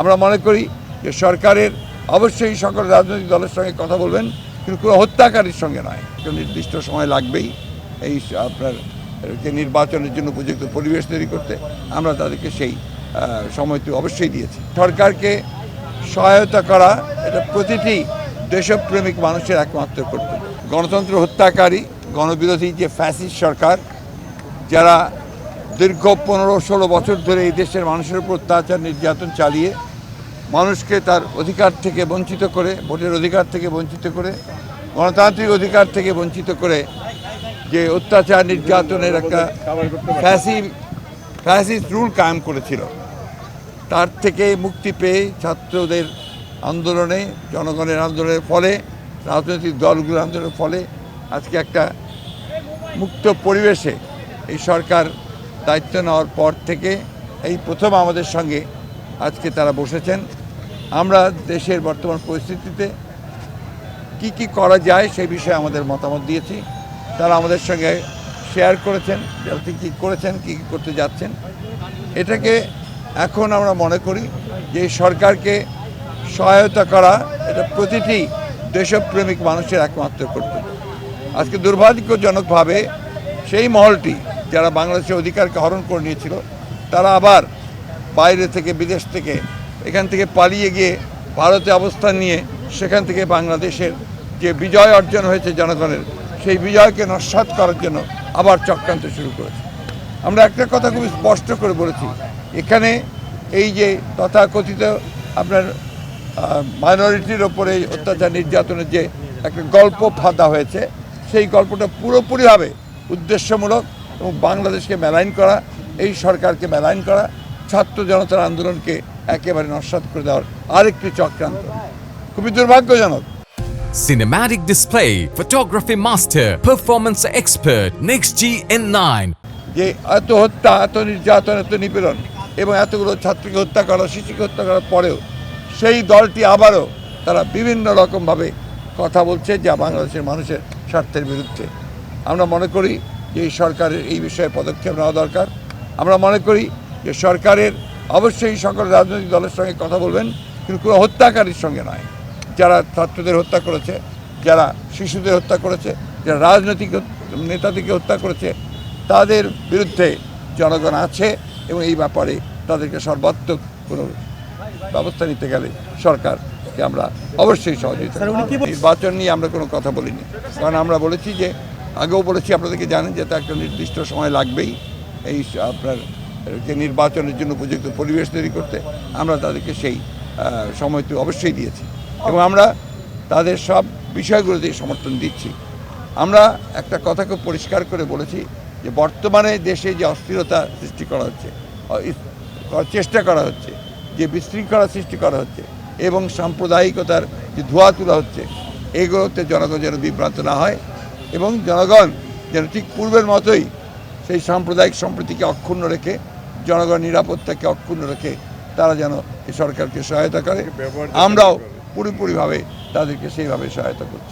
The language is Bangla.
আমরা মনে করি যে সরকারের অবশ্যই সকল রাজনৈতিক দলের সঙ্গে কথা বলবেন, কিন্তু কোনো হত্যাকারীর সঙ্গে নয়। একটা নির্দিষ্ট সময় লাগবেই এই আপনার যে নির্বাচনের জন্য উপযুক্ত পরিবেশ তৈরি করতে। আমরা তাদেরকে সেই সময়টি অবশ্যই দিয়েছি। সরকারকে সহায়তা করা এটা প্রতিটি দেশপ্রেমিক মানুষের একমাত্র কর্তব্য। গণতন্ত্র হত্যাকারী, গণবিরোধী যে ফ্যাসিস্ট সরকার, যারা দীর্ঘ পনেরো ষোলো বছর ধরে এই দেশের মানুষের উপর অত্যাচার, নির্যাতন চালিয়ে মানুষকে তার অধিকার থেকে বঞ্চিত করে, ভোটের অধিকার থেকে বঞ্চিত করে, গণতান্ত্রিক অধিকার থেকে বঞ্চিত করে যে অত্যাচার নির্যাতনের একটা ফ্যাসি ফ্যাসিস্ট রুল কায়েম করেছিল। তার থেকে মুক্তি পেয়ে ছাত্রদের আন্দোলনে, জনগণের আন্দোলনের ফলে, রাজনৈতিক দলগুলোর আন্দোলনের ফলে আজকে একটা মুক্ত পরিবেশে এই সরকার দায়িত্ব নেওয়ার পর থেকে এই প্রথম আমাদের সঙ্গে আজকে তারা বসেছেন। আমরা দেশের বর্তমান পরিস্থিতিতে কি কি করা যায় সেই বিষয়ে আমাদের মতামত দিয়েছি। তারা আমাদের সঙ্গে শেয়ার করেছেন, কী কী করেছেন, কী কী করতে যাচ্ছেন। এটাকে এখন আমরা মনে করি যে সরকারকে সহায়তা করা এটা প্রতিটি দেশপ্রেমিক মানুষের একমাত্র কর্তব্য। আজকে দুর্ভাগ্যজনকভাবে সেই মহলটি যারা বাংলাদেশের অধিকারকে হরণ করে নিয়েছিল, তারা আবার বাইরে থেকে, বিদেশ থেকে এখান থেকে পালিয়ে গিয়ে ভারতে অবস্থান নিয়ে সেখান থেকে বাংলাদেশের যে বিজয় অর্জন হয়েছে জনগণের, সেই বিজয়কে নস্বাত করার জন্য আবার চক্রান্ত শুরু করেছে। আমরা একটা কথা খুব স্পষ্ট করে বলেছি, এখানে এই যে তথাকথিত আপনার মাইনরিটির ওপরে অত্যাচার নির্যাতনের যে একটা গল্প ফাঁদা হয়েছে, সেই গল্পটা পুরোপুরিভাবে উদ্দেশ্যমূলক এবং বাংলাদেশকে মেলাইন করা, এই সরকারকে মেলাইন করা, ছাত্র জনতার আন্দোলনকে একেবারে নস্বাত করে দেওয়ার আরেকটি চক্রান্ত। খুবই দুর্ভাগ্যজনক। Cinematic display, photography master, performance expert, Next G N9. যে এত হত্যা এত নির্যাতন এত নিপীড়ন এবং এতগুলো ছাত্রকে হত্যা করা শিশুকে হত্যা করার পরেও সেই দলটি আবারও তারা বিভিন্ন রকমভাবে কথা বলছে যা বাংলাদেশের মানুষের স্বার্থের বিরুদ্ধে। আমরা মনে করি যে এই সরকারের এই বিষয়ে পদক্ষেপ নেওয়া দরকার। আমরা মনে করি যে সরকারের অবশ্যই সকল রাজনৈতিক দলের সঙ্গে কথা বলবেন কিন্তু কোনো হত্যাকারীর সঙ্গে নয়। যারা ছাত্রদের হত্যা করেছে যারা শিশুদের হত্যা করেছে যারা রাজনৈতিক নেতাদেরকে হত্যা করেছে তাদের বিরুদ্ধে জনগণ আছে এবং এই ব্যাপারে তাদেরকে সর্বাত্মক কোনো ব্যবস্থা নিতে গেলে সরকারকে আমরা অবশ্যই সহযোগিতা। নির্বাচন নিয়ে আমরা কোনো কথা বলিনি। কারণ আমরা বলেছি যে আগেও বলেছি আপনাদেরকে জানেন যে তা একটা নির্দিষ্ট সময় লাগবেই। এই আপনার নির্বাচনের জন্য উপযুক্ত পরিবেশ তৈরি করতে আমরা তাদেরকে সেই সময়টি অবশ্যই দিয়েছি। এবং আমরা তাদের সব বিষয়গুলোতে সমর্থন দিচ্ছি। আমরা একটা কথা খুব পরিষ্কার করে বলেছি যে বর্তমানে দেশে যে অস্থিরতা সৃষ্টি করা হচ্ছে চেষ্টা করা হচ্ছে, যে বিশৃঙ্খলা সৃষ্টি করা হচ্ছে এবং সাম্প্রদায়িকতার যে ধোয়া তোলা হচ্ছে, এগুলোতে জনগণ যেন বিভ্রান্ত না হয় এবং জনগণ যেন ঠিক পূর্বের মতোই সেই সাম্প্রদায়িক সম্প্রীতিকে অক্ষুণ্ণ রেখে জনগণ নিরাপত্তাকে অক্ষুণ্ণ রেখে তারা যেন এই সরকারকে সহায়তা করে। আমরাও পুরোপুরিভাবে তাদেরকে সেইভাবে সহায়তা করছি।